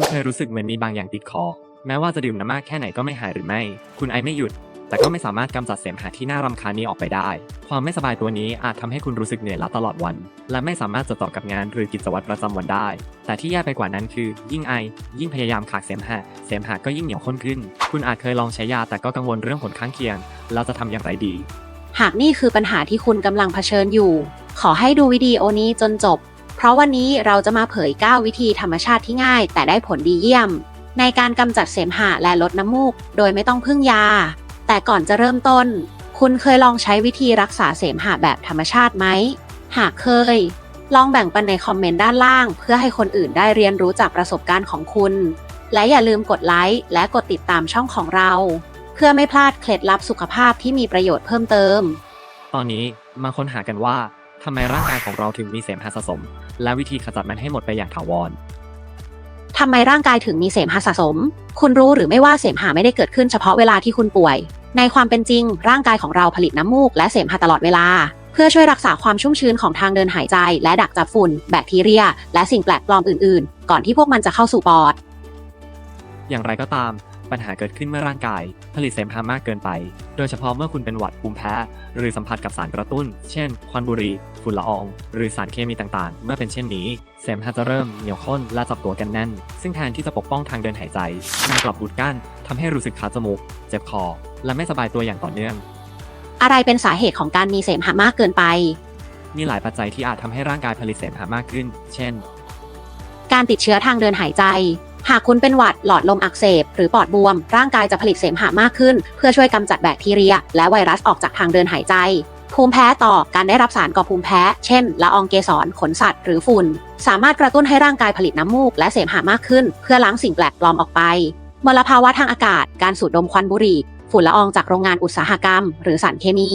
คุณเคยรู้สึกเหมือนมีบางอย่างติดคอ แม้ว่าจะดื่มน้ำมากแค่ไหนก็ไม่หายหรือไม่ คุณไอไม่หยุด แต่ก็ไม่สามารถกำจัดเสมหะที่น่ารำคาญนี้ออกไปได้ ความไม่สบายตัวนี้อาจทำให้คุณรู้สึกเหนื่อยล้าตลอดวัน และไม่สามารถจดต่อกับงานหรือกิจวัตรประจำวันได้ แต่ที่แย่ไปกว่านั้นคือ ยิ่งไอ ยิ่งพยายามขากเสมหะ เสมหะก็ยิ่งเหนียวข้นขึ้น คุณอาจเคยลองใช้ยาแต่ก็กังวลเรื่องผลข้างเคียงแล้วจะทำอย่างไรดี หากนี่คือปัญหาที่คุณกำลังเผชิญอยู่ ขอให้ดูวิดีโอนี้จนจบ เพราะวันนี้เราจะมาเผย 9 วิธีธรรมชาติที่ง่าย แต่ได้ผลดีเยี่ยม ในการกำจัดเสมหะและลดน้ำมูก โดยไม่ต้องพึ่งยา แต่ก่อนจะเริ่มต้น คุณเคยลองใช้วิธีรักษาเสมหะแบบธรรมชาติไหม หากเคย ลองแบ่งปันในคอมเมนต์ด้านล่าง เพื่อให้คนอื่นได้เรียนรู้จากประสบการณ์ของคุณ และอย่าลืมกดไลค์และกดติดตามช่องของเรา เพื่อไม่พลาดเคล็ดลับสุขภาพที่มีประโยชน์เพิ่มเติม ตอนนี้มาค้นหากันว่า ทำไมร่างกายของเราถึงมีเสมหะสะสม และวิธีขจัดมันให้หมดไปอย่างถาวร ทำไมร่างกายถึงมีเสมหะสะสม คุณรู้หรือไม่ว่าเสมหะไม่ได้เกิดขึ้นเฉพาะเวลาที่คุณป่วย ในความเป็นจริง ร่างกายของเราผลิตน้ำมูกและเสมหะตลอดเวลา เพื่อช่วยรักษาความชุ่มชื้นของทางเดินหายใจ และดักจับฝุ่น แบคทีเรีย และสิ่งแปลกปลอมอื่น ๆ ก่อนที่พวกมันจะเข้าสู่ปอด อย่างไรก็ตาม ปัญหาเกิดขึ้นเมื่อร่างกาย ผลิตเสมหะมากเกินไป โดยเฉพาะเมื่อคุณเป็นหวัดภูมิแพ้ หรือสัมผัสกับสารกระตุ้น เช่น ควันบุหรี่ฝุ่นละออง หรือสารเคมีต่างๆ เมื่อเป็นเช่นนี้ เสมหะจะเริ่มเหนียวข้นและจับตัวกันแน่น ซึ่งแทนที่จะปกป้องทางเดินหายใจมันกลับอุดกั้นทำให้รู้สึกคัดจมูก เจ็บคอ และไม่สบายตัวอย่างต่อเนื่อง อะไรเป็นสาเหตุของการมีเสมหะมากเกินไป มีหลายปัจจัยที่อาจทำให้ร่างกายผลิตเสมหะมากขึ้น เช่น การติดเชื้อทางเดินหายใจ หากคุณเป็นหวัดหลอดลมอักเสบ หรือปอดบวม ร่างกายจะผลิตเสมหะมากขึ้น เพื่อช่วยกำจัดแบคทีเรีย และไวรัสออกจากทางเดินหายใจ ภูมิแพ้ต่อการได้รับสารก่อภูมิแพ้ เช่น ละอองเกสร ขนสัตว์ หรือฝุ่น สามารถกระตุ้นให้ร่างกายผลิตน้ำมูก และเสมหะมากขึ้น เพื่อล้างสิ่งแปลกปลอมออกไป มลภาวะทางอากาศ การสูดดมควันบุหรี่ ฝุ่นละอองจากโรงงานอุตสาหกรรม หรือสารเคมี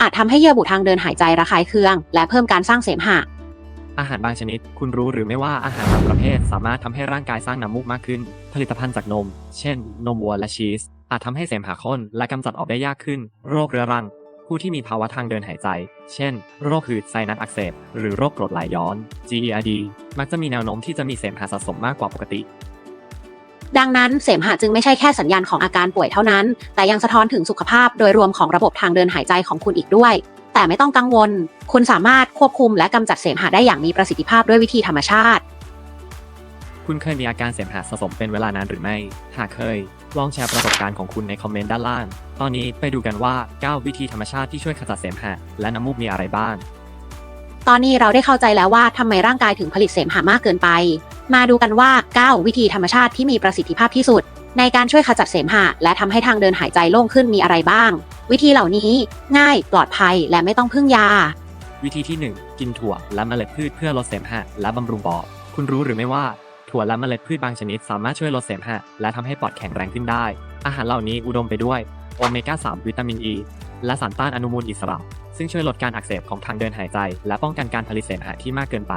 อาจทำให้เยื่อบุทางเดินหายใจระคายเคือง และเพิ่มการสร้างเสมหะ อาหารบางชนิด คุณรู้หรือไม่ว่าอาหารบางประเภท สามารถทำให้ร่างกายสร้างน้ำมูกมากขึ้น ผลิตภัณฑ์จากนม เช่น นมวัวและชีส อาจทำให้เสมหะข้นและกำจัดออกได้ยากขึ้น โรคเรื้อรัง ผู้ที่มีภาวะทางเดินหายใจ เช่น โรคหืดไซนัสอักเสบ หรือโรคกรดไหลย้อน GERD มักจะมีแนวโน้มที่จะมีเสมหะสะสมมากกว่าปกติดังนั้นเสมหะจึงไม่ใช่แค่สัญญาณของอาการป่วยเท่านั้น แต่ยังสะท้อนถึงสุขภาพโดยรวมของระบบทางเดินหายใจของคุณอีกด้วย แต่ไม่ต้องกังวล คุณสามารถควบคุมและกำจัดเสมหะได้อย่างมีประสิทธิภาพด้วยวิธีธรรมชาติ คุณเคยมีอาการเสมหะสะสมเป็นเวลานานหรือไม่ หากเคย ลองแชร์ประสบการณ์ของคุณในคอมเมนต์ด้านล่าง ตอนนี้ไปดูกันว่า 9 วิธีธรรมชาติที่ช่วยขจัดเสมหะและน้ำมูกมีอะไรบ้าง ตอนนี้เราได้เข้าใจแล้วว่าทำไมร่างกายถึงผลิตเสมหะมากเกินไป มาดูกันว่า 9 วิธีธรรมชาติที่มีประสิทธิภาพที่สุด ในการช่วยขจัดเสมหะ และทำให้ทางเดินหายใจโล่งขึ้นมีอะไรบ้าง วิธีเหล่านี้ง่ายปลอดภัยและไม่ต้องพึ่งยา วิธีที่ 1 กินถั่วและเมล็ดพืชเพื่อลดเสมหะและบำรุงปอดคุณรู้หรือไม่ว่าถั่วและเมล็ดพืชบางชนิดสามารถช่วยลดเสมหะและทำให้ปอดแข็งแรงขึ้นได้ อาหารเหล่านี้อุดมไปด้วยโอเมก้า 3 วิตามินอ e, ีและสารต้านอนุมูลอิสระ ซึ่งช่วยลดการอักเสบของทางเดินหายใจ และป้องกันการผลิตเสมหะที่มากเกินไป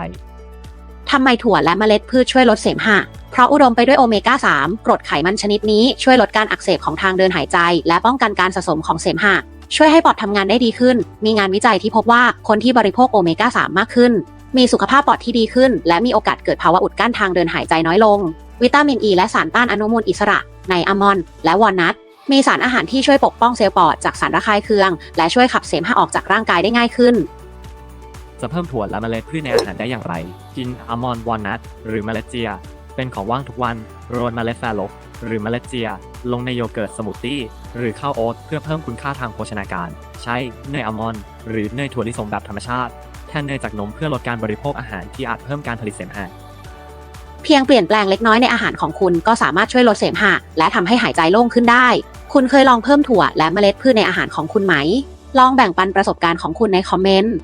ทำไมถั่วและเมล็ดพืชช่วยลดเสมหะ เพราะอุดมไปด้วยโอเมก้า 3 กรดไขมันชนิดนี้ช่วยลดการอักเสบของทางเดินหายใจ และป้องกันการสะสมของเสมหะ ช่วยให้ปอดทำงานได้ดีขึ้น มีงานวิจัยที่พบว่าคนที่บริโภคโอเมก้า 3 มากขึ้น มีสุขภาพปอดที่ดีขึ้น และมีโอกาสเกิดภาวะอุดกั้นทางเดินหายใจน้อยลง วิตามินอ e ีและสารต้านอนุมูลอิสระ ในอัลมอนด์และวอลนัทมีสารอาหารที่ช่วยปกป้องเซลล์ปอดจากสารระคายเคือง และช่วยขับเสมหะออกจากร่างกายได้ง่ายขึ้น จะเพิ่มถั่วและเมล็ดพืชในอาหารได้อย่างไร กินอัลมอนด์วอลนัทหรือเมล็ดเจีย เป็นของว่างทุกวันโรยเมล็ดแฟลกหรือเมล็ดเจีย ลงในโยเกิร์ตสมูทตี้หรือข้าวโอ๊ตเพื่อเพิ่มคุณค่าทางโภชนาการ ใช้เนยอัลมอนด์หรือเนยถั่วลิสงแบบธรรมชาติ แทนเนยจากนมเพื่อลดการบริโภคอาหารที่อาจเพิ่มการผลิตเสมหะเพียงเปลี่ยนแปลงเล็กน้อยในอาหารของคุณก็สามารถช่วยลดเสมหะและทำให้หายใจโล่งขึ้นได้ คุณเคยลองเพิ่มถั่วและเมล็ดพืชในอาหารของคุณไหม ลองแบ่งปันประสบการณ์ของคุณในคอมเมนต์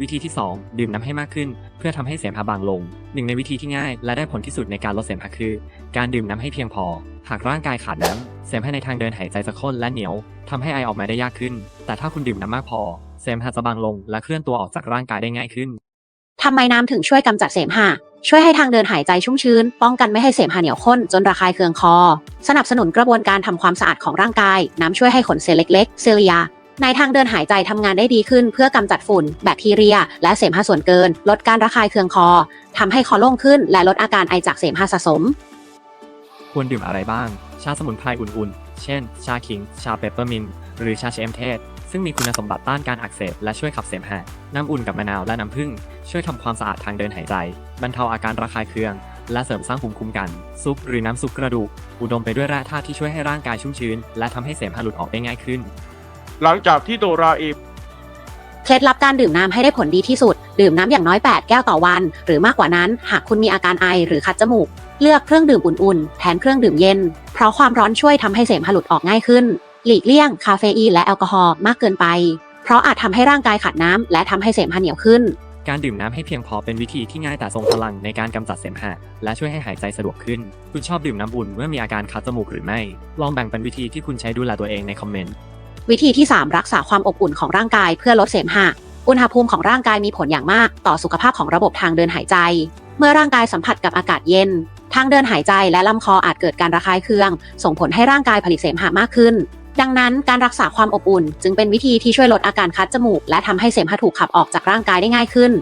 วิธีที่ 2 ดื่มน้ำให้มากขึ้น เพื่อทำให้เสมหะบางลง หนึ่งในวิธีที่ง่าย และได้ผลที่สุดในการลดเสมหะคือ การดื่มน้ำให้เพียงพอ หากร่างกายขาดน้ำเสมหะในทางเดินหายใจจะข้นและเหนียวทำให้ไอออกมาได้ยากขึ้น แต่ถ้าคุณดื่มน้ำมากพอ เสมหะจะบางลง และเคลื่อนตัวออกจากร่างกายได้ง่ายขึ้นทำไมน้ำถึงช่วยกำจัดเสมหะช่วยให้ทางเดินหายใจชุ่มชื้น ป้องกันไม่ให้เสมหะเหนียวข้นจนระคายเคืองคอ สนับสนุนกระบวนการทำความสะอาดของร่างกาย น้ำช่วยให้ขนเซลล์เล็กๆ เซเลีย ในทางเดินหายใจทำงานได้ดีขึ้น เพื่อกำจัดฝุ่น แบคทีเรีย และเสมหะส่วนเกิน ลดการระคายเคืองคอทำให้คอโล่งขึ้น และลดอาการไอจากเสมหะสะสม ควรดื่มอะไรบ้าง ชาสมุนไพรอุ่นๆ เช่น ชาขิง ชาเปปเปอร์มินต์หรือชาเชมเทศ ซึ่งมีคุณสมบัติต้านการอักเสบและช่วยขับเสมหะ น้ำอุ่นกับมะนาวและน้ำผึ้งช่วยทำความสะอาดทางเดินหายใจ บรรเทาอาการระคายเคือง และเสริมสร้างภูมิคุ้มกัน ซุปหรือน้ำซุปกระดูก อุดมไปด้วยแร่ธาตุที่ช่วยให้ร่างกายชุ่มชื้น และทำให้เสมหะหลุดออกได้ง่ายขึ้น หลังจากที่โดราเอมเคล็ดลับการดื่มน้ำให้ได้ผลดีที่สุด ดื่มน้ำอย่างน้อย 8 แก้วต่อวัน หรือมากกว่านั้น หากคุณมีอาการไอหรือคัดจมูก เลือกเครื่องดื่มอุ่นๆ แทนเครื่องดื่มเย็น เพราะความร้อนช่วยทำให้เสมหะหลุดออกง่ายขึ้น หลีกเลี่ยง คาเฟอีนและแอลกอฮอล์มากเกินไป เพราะอาจทำให้ร่างกายขาดน้ำและทำให้เสมหะเหนียวขึ้น การดื่มน้ำให้เพียงพอเป็นวิธีที่ง่ายแต่ทรงพลังในการกำจัดเสมหะและช่วยให้หายใจสะดวกขึ้น คุณชอบดื่มน้ำอุ่นเมื่อมีอาการคัดจมูกหรือไม่ ลองแบ่งเป็นวิธีที่คุณใช้ดูแลตัวเองในคอมเมนต์ วิธีที่ 3 รักษาความอบอุ่นของร่างกายเพื่อลดเสมหะ อุณหภูมิของร่างกายมีผลอย่างมาก ต่อสุขภาพของระบบทางเดินหายใจ เมื่อร่างกายสัมผัสกับอากาศเย็น ทางเดินหายใจและลำคออาจเกิดการระคายเคือง ส่งผลให้ร่างกายผลิตเสมหะมากขึ้น ดังนั้นการรักษาความอบอุ่น จึงเป็นวิธีที่ช่วยลดอาการคัดจมูก และทำให้เสมหะถูกขับออกจากร่างกายได้ง่ายขึ้น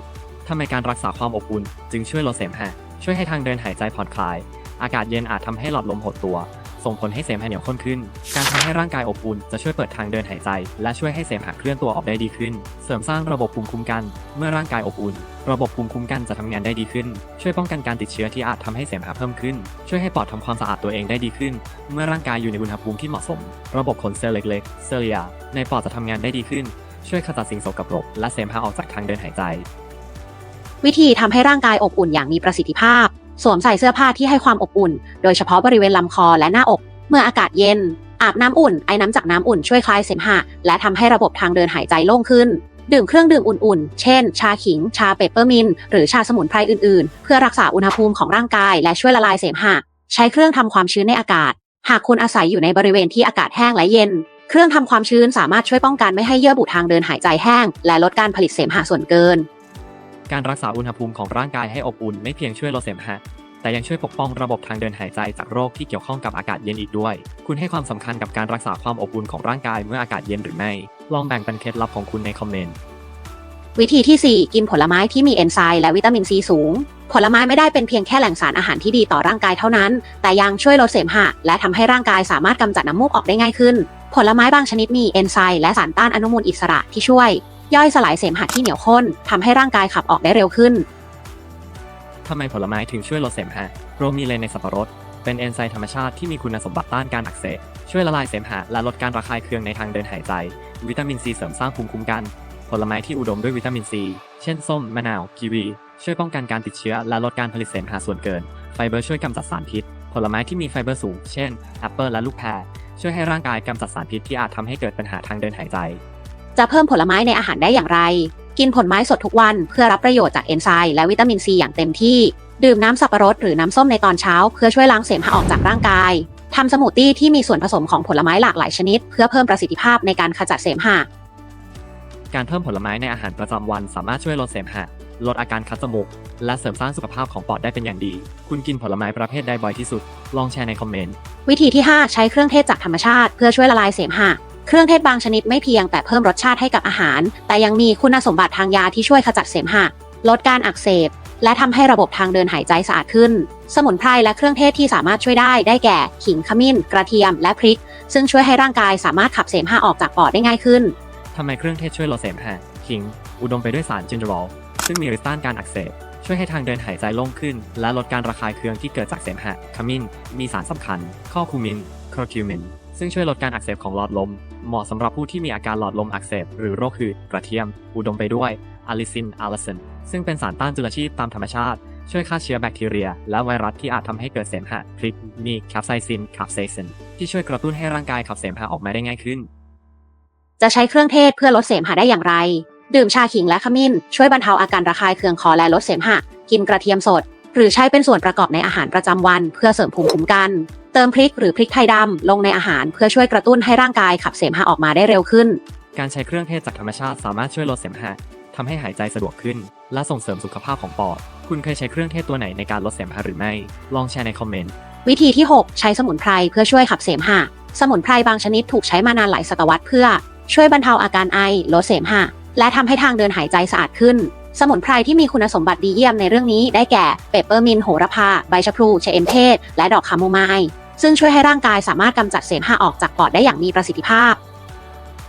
ทำไมการรักษาความอบอุ่น จึงช่วยลดเสมหะ ช่วยให้ทางเดินหายใจผ่อนคลาย อากาศเย็นอาจทำให้หลอดลมหดตัว ส่งผลให้เสมหะเหนียวข้นขึ้น การทำให้ร่างกายอบอุ่นจะช่วยเปิดทางเดินหายใจ และช่วยให้เสมหะเคลื่อนตัวออกได้ดีขึ้น เสริมสร้างระบบภูมิคุ้มกัน เมื่อร่างกายอบอุ่น ระบบภูมิคุ้มกันจะทำงานได้ดีขึ้น ช่วยป้องกันการติดเชื้อที่อาจทำให้เสมหะเพิ่มขึ้น ช่วยให้ปอดทำความสะอาดตัวเองได้ดีขึ้น เมื่อร่างกายอยู่ในอุณหภูมิที่เหมาะสม ระบบขนเซลล์เล็กๆ เซลลียในปอดจะทำงานได้ดีขึ้น ช่วยขจัดสิ่งสกปรกและเสมหะออกจากทางเดินหายใจ วิธีทำให้ร่างกายอบอุ่นอย่างมีประสิทธิภาพ สวมใส่เสื้อผ้าที่ให้ความอบอุ่น โดยเฉพาะบริเวณลำคอและหน้าอก เมื่ออากาศเย็น อาบน้ำอุ่น ไอ้น้ำจากน้ำอุ่นช่วยคลายเสมหะ และทำให้ระบบทางเดินหายใจโล่งขึ้น ดื่มเครื่องดื่มอุ่นๆ เช่น ชาขิง ชาเปปเปอร์มิน หรือชาสมุนไพรอื่นๆ เพื่อรักษาอุณหภูมิของร่างกาย และช่วยละลายเสมหะ ใช้เครื่องทำความชื้นในอากาศ หากคุณอาศัยอยู่ในบริเวณที่อากาศแห้งและเย็น เครื่องทำความชื้นสามารถช่วยป้องกันไม่ให้เยื่อบุทางเดินหายใจแห้ง และลดการผลิตเสมหะส่วนเกิน การรักษาอุณหภูมิของร่างกายให้อบอุ่นไม่เพียงช่วยลดเสมหะ แต่ยังช่วยปกป้องระบบทางเดินหายใจจากโรคที่เกี่ยวข้องกับอากาศเย็นอีกด้วย คุณให้ความสำคัญกับการรักษาความอบอุ่นของร่างกายเมื่ออากาศเย็นหรือไม่ ลองแบ่งเป็นเคล็ดลับของคุณในคอมเมนต์ วิธีที่ 4 กินผลไม้ที่มีเอนไซม์และวิตามินซีสูง ผลไม้ไม่ได้เป็นเพียงแค่แหล่งสารอาหารที่ดีต่อร่างกายเท่านั้น แต่ยังช่วยลดเสมหะ และทำให้ร่างกายสามารถกำจัดน้ำมูกออกได้ง่ายขึ้น ผลไม้บางชนิดมีเอนไซม์และสารต้านอนุมูลอิสระที่ช่วย ย่อยสลายเสมหะที่เหนียวข้นทำให้ร่างกายขับออกได้เร็วขึ้น ทำไมผลไม้ถึงช่วยลดเสมหะโรมีเลนในสับปะรด เป็นเอนไซม์ธรรมชาติที่มีคุณสมบัติต้านการอักเสบช่วยละลายเสมหะและลดการระคายเคืองในทางเดินหายใจ วิตามินซีเสริมสร้างภูมิคุ้มกัน ผลไม้ที่อุดมด้วยวิตามินซีเช่นส้มมะนาวกีวี ช่วยป้องกันการติดเชื้อและลดการผลิตเสมหะส่วนเกิน ไฟเบอร์ช่วยกำจัดสารพิษ ผลไม้ที่มีไฟเบอร์สูง เช่นแอปเปิลและลูกแพรช่วยให้ร่างกายกำจัดสารพิษที่อาจทำให้เกิดปัญหาทางเดินหายใจ จะเพิ่มผลไม้ในอาหารได้อย่างไร กินผลไม้สดทุกวันเพื่อรับประโยชน์จากเอนไซม์และวิตามินซีอย่างเต็มที่ ดื่มน้ำสับปะรดหรือน้ำส้มในตอนเช้า เพื่อช่วยล้างเสมหะออกจากร่างกายทำสมูทตี้ที่มีส่วนผสมของผลไม้หลากหลายชนิด เพื่อเพิ่มประสิทธิภาพในการขจัดเสมหะการเพิ่มผลไม้ในอาหารประจำวันสามารถช่วยลดเสมหะ ลดอาการคัดจมูก และเสริมสร้างสุขภาพของปอดได้เป็นอย่างดี คุณกินผลไม้ประเภทใดบ่อยที่สุด ลองแชร์ในคอมเมนต์ วิธีที่ 5 ใช้เครื่องเทศจากธรรมชาติ เพื่อช่วยละลายเสมหะ เครื่องเทศบางชนิดไม่เพียงแต่เพิ่มรสชาติให้กับอาหาร แต่ยังมีคุณสมบัติทางยาที่ช่วยขจัดเสมหะ ลดการอักเสบ และทำให้ระบบทางเดินหายใจสะอาดขึ้น สมุนไพรและเครื่องเทศที่สามารถช่วยได้ได้แก่ ขิงขมิ้น กระเทียม และพริก ซึ่งช่วยให้ร่างกายสามารถขับเสมหะออกจากปอดได้ง่ายขึ้นทำไมเครื่องเทศช่วยลดเสมหะขิง อุดมไปด้วยสารจินเดอรอลซึ่งมีฤทธิ์ต้านการอักเสบช่วยให้ทางเดินหายใจโล่งขึ้น และลดการระคายเคืองที่เกิดจากเสมหะ ขมิ้น มีสารสำคัญ ข้อคูมิน คอคิวมิน ซึ่งช่วยลดการอักเสบของหลอดลม เหมาะสำหรับผู้ที่มีอาการหลอดลมอักเสบ หรือโรคหืดกระเทียม อุดมไปด้วยอะลิซินอาลาเซนซึ่งเป็นสารต้านจุลชีพตามธรรมชาติ ช่วยฆ่าเชื้อแบคทีเรีย และไวรัสที่อาจทำให้เกิดเสมหะพริกมีแคปไซซินคาเซซินที่ช่วยกระตุ้นให้ร่างกายขับเสมหะออกมาได้ง่ายขึ้น จะใช้เครื่องเทศเพื่อลดเสมหะได้อย่างไร ดื่มชาขิงและขมิ้น ช่วยบรรเทาอาการระคายเคืองคอและลดเสมหะ กินกระเทียมสด หรือใช้เป็นส่วนประกอบในอาหารประจำวัน เพื่อเสริมภูมิคุ้มกัน เติมพริกหรือพริกไทยดำลงในอาหารเพื่อช่วยกระตุ้นให้ร่างกายขับเสมหะออกมาได้เร็วขึ้น การใช้เครื่องเทศจากธรรมชาติสามารถช่วยลดเสมหะทำให้หายใจสะดวกขึ้น และส่งเสริมสุขภาพของปอด คุณเคยใช้เครื่องเทศตัวไหนในการลดเสมหะหรือไม่ ลองแชร์ในคอมเมนต์ วิธีที่ 6 ใช้สมุนไพรเพื่อช่วยขับเสมหะ สมุนไพรบางชนิดถูกใช้มานานหลายศตวรรษเพื่อ ช่วยบรรเทาอาการไอ ลดเสมหะ และทำให้ทางเดินหายใจสะอาดขึ้น สมุนไพรที่มีคุณสมบัติดีเยี่ยมในเรื่องนี้ได้แก่ เปปเปอร์มินต์โหระพา ใบชะพลูชะเอมเทศ และดอกคาโมไมล์ ซึ่งช่วยให้ร่างกายสามารถกำจัดเสมหะออกจากปอดได้อย่างมีประสิทธิภาพ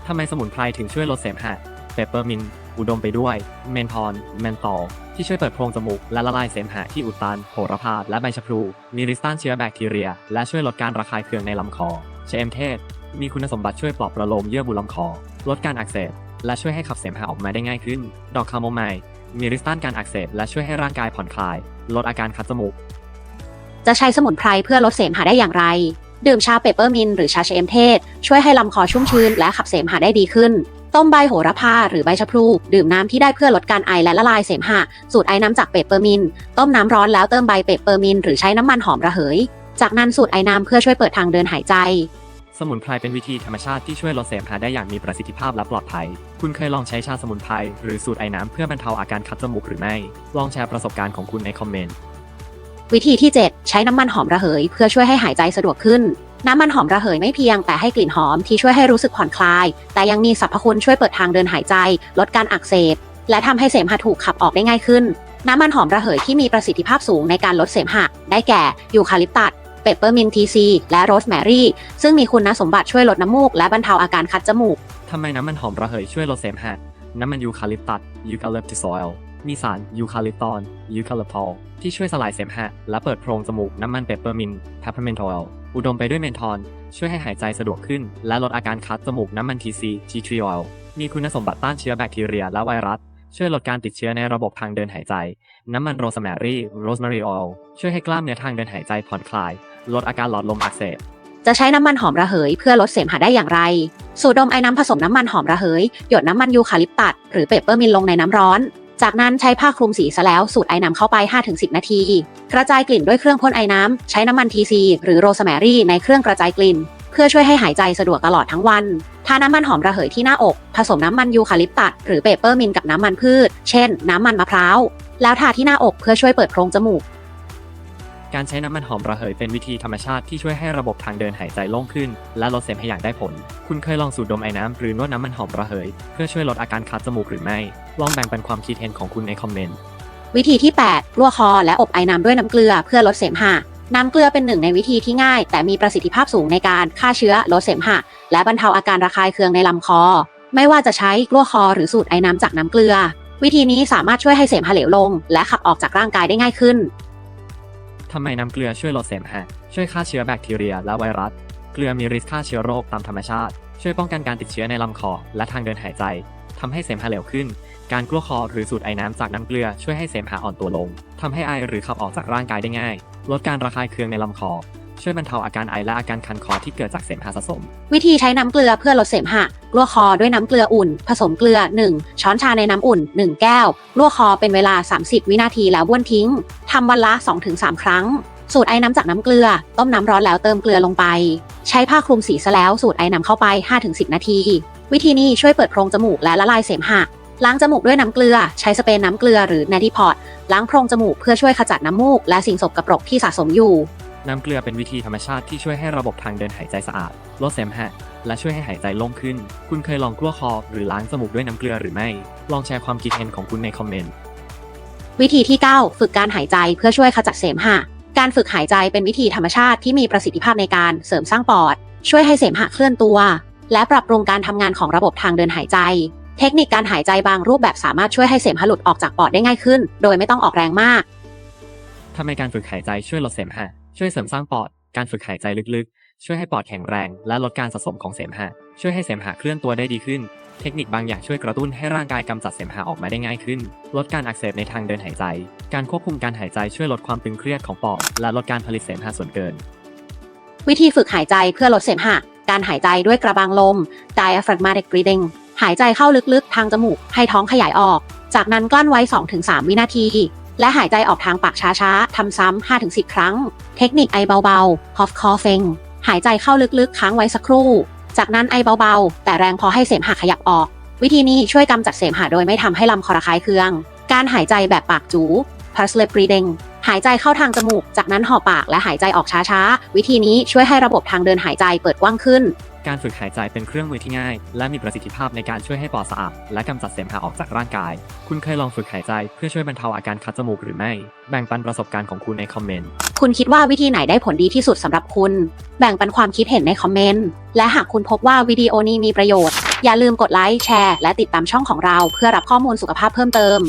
ทำไมสมุนไพรถึงช่วยลดเสมหะเปปเปอร์มินต์อุดมไปด้วย เมนทอนเมนตอลที่ช่วยเปิดโพรงจมูก และละลายเสมหะที่อุดตัน โหระพาและใบชะพลูมีฤทธิ์ต้านเชื้อแบคทีเรีย และช่วยลดการระคายเคืองในลำคอเชเอมเทศ มีคุณสมบัติช่วยปลอบประโลมเยื่อบุลำคอ ลดการอักเสบ และช่วยให้ขับเสมหะออกมาได้ง่ายขึ้น ดอกคาโมไมล์มีฤทธิ์ต้านการอักเสบและช่วยให้ร่างกายผ่อนคลาย ลดอาการคัดจมูก จะใช้สมุนไพรเพื่อลดเสมหะได้อย่างไร ดื่มชาเปปเปอร์มินหรือชาเชมเทศ ช่วยให้ลำคอชุ่มชื้นและขับเสมหะได้ดีขึ้น ต้มใบโหระพาหรือใบชะพลู ดื่มน้ำที่ได้เพื่อลดการไอและละลายเสมหะ สูตรไอน้ำจากเปปเปอร์มิน ต้มน้ำร้อนแล้วเติมใบเปปเปอร์มินหรือใช้น้ำมันหอมระเหย จากนั้นสูตรไอน้ำเพื่อช่วยเปิดทางเดินหายใจ สมุนไพรเป็นวิธีธรรมชาติที่ช่วยลดเสมหะได้อย่างมีประสิทธิภาพและปลอดภัย คุณเคยลองใช้ชาสมุนไพรหรือสูตรไอน้ำเพื่อบรรเทาอาการคัดจมูกหรือไม่ ลองแชร์ประสบการณ์ของคุณในคอมเมนต์ วิธีที่ 7 ใช้น้ำมันหอมระเหย เพื่อช่วยให้หายใจสะดวกขึ้น น้ำมันหอมระเหยไม่เพียงแต่ให้กลิ่นหอมที่ช่วยให้รู้สึกผ่อนคลาย แต่ยังมีสรรพคุณช่วยเปิดทางเดินหายใจ ลดการอักเสบ และทำให้เสมหะถูกขับออกได้ง่ายขึ้น น้ำมันหอมระเหยที่มีประสิทธิภาพสูงในการลดเสมหะ ได้แก่ยูคาลิปตัสเปปเปอร์มินทีซีและโรสแมรี่ ซึ่งมีคุณสมบัติช่วยลดน้ำมูก และบรรเทาอาการคัดจมูกทำไมน้ำมันหอมระเหยช่วยลดเสมหะ น้ำมันยูคาลิปตัสยูคาลิปติซอยล์ มีสารยูคาลิปตอนยูคาลิปอลที่ช่วยสลายเสมหะ และเปิดโพรงจมูกน้ำมันเปปเปอร์มินต์แพปเปอร์มินทอลอุดมไปด้วยเมนทอน ช่วยให้หายใจสะดวกขึ้น และลดอาการคัดจมูกน้ำมันทีซีทีทรีออยล์มีคุณสมบัติต้านเชื้อแบคทีเรียและไวรัส ช่วยลดการติดเชื้อในระบบทางเดินหายใจ น้ำมันโรสแมรี่โรสแมรี่ออยล์ช่วยให้กล้ามเนื้อทางเดินหายใจผ่อนคลาย ลดอาการหลอดลมอักเสบจะใช้น้ำมันหอมระเหยเพื่อลดเสมหะได้อย่างไร สูดดมไอ้น้ำผสมน้ำมันหอมระเหย หยดน้ำมันยูคาลิปตัสหรือเปปเปอร์มินลงในน้ำร้อน จากนั้นใช้ผ้าคลุมสีซะแล้วสูดไอ้น้ำเข้าไป 5-10 นาที กระจายกลิ่นด้วยเครื่องพ่นไอ้น้ำ ใช้น้ำมันทีซีหรือโรสแมรี่ในเครื่องกระจายกลิ่น เพื่อช่วยให้หายใจสะดวกตลอดทั้งวัน ทาน้ำมันหอมระเหยที่หน้าอก ผสมน้ำมันยูคาลิปตัสหรือเปเปอร์มินกับน้ำมันพืช เช่น น้ำมันมะพร้าว แล้วทาที่หน้าอกเพื่อช่วยเปิดโพรงจมูก การใช้น้ำมันหอมระเหยเป็นวิธีธรรมชาติที่ช่วยให้ระบบทางเดินหายใจโล่งขึ้น และลดเสมหะอย่างได้ผล คุณเคยลองสูดดมไอ้น้ำหรือนวดน้ำมันหอมระเหย เพื่อช่วยลดอาการคัดจมูกหรือไม่ ลองแบ่งปันความคิดเห็นของคุณในคอมเมนต์ วิธีที่ 8ลวกคอและอบไอ้น้ำด้วยน้ำเกลือเพื่อลดเสมหะ น้ำเกลือเป็นหนึ่งในวิธีที่ง่าย แต่มีประสิทธิภาพสูงในการฆ่าเชื้อ ลดเสมหะ และบรรเทาอาการระคายเคืองในลำคอ ไม่ว่าจะใช้กลั้วคอหรือสูตรไอ้น้ำจากน้ำเกลือวิธีนี้สามารถช่วยให้เสมหะเหลวลง และขับออกจากร่างกายได้ง่ายขึ้น ทำไมน้ำเกลือช่วยลดเสมหะ ช่วยฆ่าเชื้อแบคทีเรียและไวรัส เกลือมีฤทธิ์ฆ่าเชื้อโรคตามธรรมชาติ ช่วยป้องกันการติดเชื้อในลำคอและทางเดินหายใจ ทำให้เสมหะเหลวขึ้น การกลั้วคอหรือสูดไอน้ำจากน้ำเกลือช่วยให้เสมหะอ่อนตัวลง ทำให้ไอหรือขับออกจากร่างกายได้ง่าย ลดการระคายเคืองในลำคอ ช่วยบรรเทาอาการไอและอาการคันคอที่เกิดจากเสมหะสะสม วิธีใช้น้ำเกลือเพื่อลดเสมหะลวกคอด้วยน้ำเกลืออุ่น ผสมเกลือ 1 ช้อนชาในน้ำอุ่น 1 แก้วลวกคอเป็นเวลา 30 วินาทีแล้วบ้วนทิ้งทำวันละ 2-3 ครั้ง สูตรไอ้น้ำจากน้ำเกลือ ต้มน้ำร้อนแล้วเติมเกลือลงไป ใช้ผ้าคลุมสีซะแล้วสูตรไอ้น้ำเข้าไป 5-10 นาที วิธีนี้ช่วยเปิดโพรงจมูกและละลายเสมหะล้างจมูกด้วยน้ำเกลือ ใช้สเปรย์น้ำเกลือหรือ n a t i p o t ล้างโพรงจมูกเพื่อช่วยขจัดน้ำมูกและสิ่งสกปรกที่สะสมอยู่ น้ำเกลือเป็นวิธีธรรมชาติที่ช่วยให้ระบบทางเดินหายใจสะอาด ลดเสมหะ และช่วยให้หายใจโล่งขึ้น คุณเคยลองกลั้วคอหรือล้างจมูกด้วยน้ำเกลือหรือไม่ ลองแชร์ความคิดเห็นของคุณในคอมเมนต์ วิธีที่ 9 ฝึกการหายใจเพื่อช่วยขจัดเสมหะ การฝึกหายใจเป็นวิธีธรรมชาติที่มีประสิทธิภาพในการเสริมสร้างปอด ช่วยให้เสมหะเคลื่อนตัว และปรับปรุงการทำงานของระบบทางเดินหายใจ เทคนิคการหายใจบางรูปแบบสามารถช่วยให้เสมหะหลุดออกจากปอดได้ง่ายขึ้น โดยไม่ต้องออกแรงมากทำไมการฝึกหายใจช่วยลดเสมหะ ช่วยเสริมสร้างปอด การฝึกหายใจลึกๆ ช่วยให้ปอดแข็งแรง และลดการสะสมของเสมหะ ช่วยให้เสมหะเคลื่อนตัวได้ดีขึ้น เทคนิคบางอย่างช่วยกระตุ้นให้ร่างกายกำจัดเสมหะออกมาได้ง่ายขึ้น ลดการอักเสบในทางเดินหายใจ การควบคุมการหายใจช่วยลดความตึงเครียดของปอด และลดการผลิตเสมหะส่วนเกิน วิธีฝึกหายใจเพื่อลดเสมหะ การหายใจด้วยกระบังลม diaphragmatic breathing หายใจเข้าลึกๆ ทางจมูก ให้ท้องขยายออก จากนั้นกลั้นไว้ 2-3 วินาที และหายใจออกทางปากช้าๆ ทำซ้ำ 5-10 ครั้ง เทคนิคไอเบาๆ cough coughing หายใจเข้าลึกๆ ค้างไว้สักครู่ จากนั้นไอเบาๆ แต่แรงพอให้เสมหะขยับออก วิธีนี้ช่วยกำจัดเสมหะโดยไม่ทำให้ลำคอระคายเคือง การหายใจแบบปากจู p a r s lip breathing หายใจเข้าทางจมูก จากนั้นห่อปากและหายใจออกช้าๆ วิธีนี้ช่วยให้ระบบทางเดินหายใจเปิดกว้างขึ้น การฝึกหายใจเป็นเครื่องมือที่ง่าย และมีประสิทธิภาพในการช่วยให้ปอดสะอาดและกำจัดเสมหะออกจากร่างกาย คุณเคยลองฝึกหายใจเพื่อช่วยบรรเทาอาการคัดจมูกหรือไม่ แบ่งปันประสบการณ์ของคุณในคอมเมนต์ คุณคิดว่าวิธีไหนได้ผลดีที่สุดสำหรับคุณ แบ่งปันความคิดเห็นในคอมเมนต์ และหากคุณพบว่าวิดีโอนี้มีประโยชน์ อย่าลืมกดไลค์ แชร์ และติดตามช่องของเรา เพื่อรับข้อมูลสุขภาพเพิ่มเติม